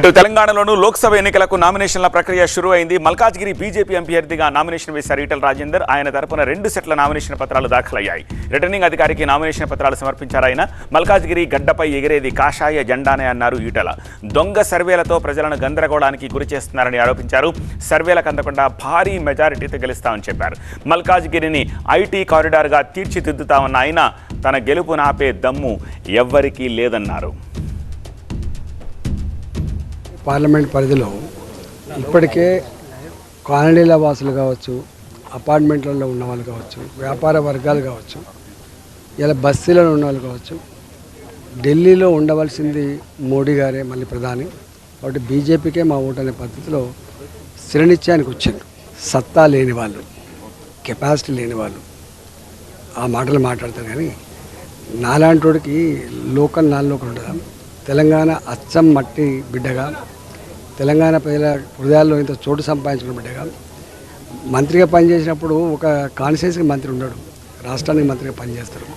ఇటు తెలంగాణలోనూ లోక్సభ ఎన్నికలకు నామినేషన్ల ప్రక్రియ షురు అయింది మల్కాజ్గిరి బీజేపీ అభ్యర్థిగా నామినేషన్ వేశారు ఈటల రాజేందర్. ఆయన తరపున రెండు సెట్ల నామినేషన్ పత్రాలు దాఖలయ్యాయి. రిటర్నింగ్ అధికారికి నామినేషన్ పత్రాలు సమర్పించారు ఆయన. మల్కాజ్గిరి గడ్డపై ఎగిరేది కాషాయ జెండానే అన్నారు ఈటల. దొంగ సర్వేలతో ప్రజలను గందరగోళానికి గురి చేస్తున్నారని ఆరోపించారు. సర్వేలకు అందకుండా భారీ మెజారిటీతో గెలుస్తామని చెప్పారు. మల్కాజ్గిరిని ఐటీ కారిడార్గా తీర్చిదిద్దుతామన్న ఆయన తన గెలుపు నాపే దమ్ము ఎవ్వరికీ లేదన్నారు. పార్లమెంట్ పరిధిలో ఇప్పటికే కాలనీల వాసులు కావచ్చు అపార్ట్మెంట్లలో ఉన్న వాళ్ళు కావచ్చు వ్యాపార వర్గాలు కావచ్చు ఇలా బస్తీలలో ఉన్న వాళ్ళు కావచ్చు ఢిల్లీలో ఉండవలసింది మోడీ గారే మళ్ళీ ప్రధాని. కాబట్టి బీజేపీకే మా ఓటు అనే పద్ధతిలో శ్రేణిత్యానికి వచ్చింది సత్తా లేని వాళ్ళు కెపాసిటీ లేని వాళ్ళు ఆ మాటలు మాట్లాడతారు కానీ నాలాంటోడికి లోకల్ నాన్ లోకల్ తెలంగాణ అచ్చం మట్టి బిడ్డగా తెలంగాణ ప్రజల హృదయాల్లో ఇంత చోటు సంపాదించుకున్న బిడ్డగా మంత్రిగా పనిచేసినప్పుడు ఒక కాన్స్టిట్యూన్సీకి మంత్రి ఉండడు రాష్ట్రానికి మంత్రిగా పనిచేస్తారు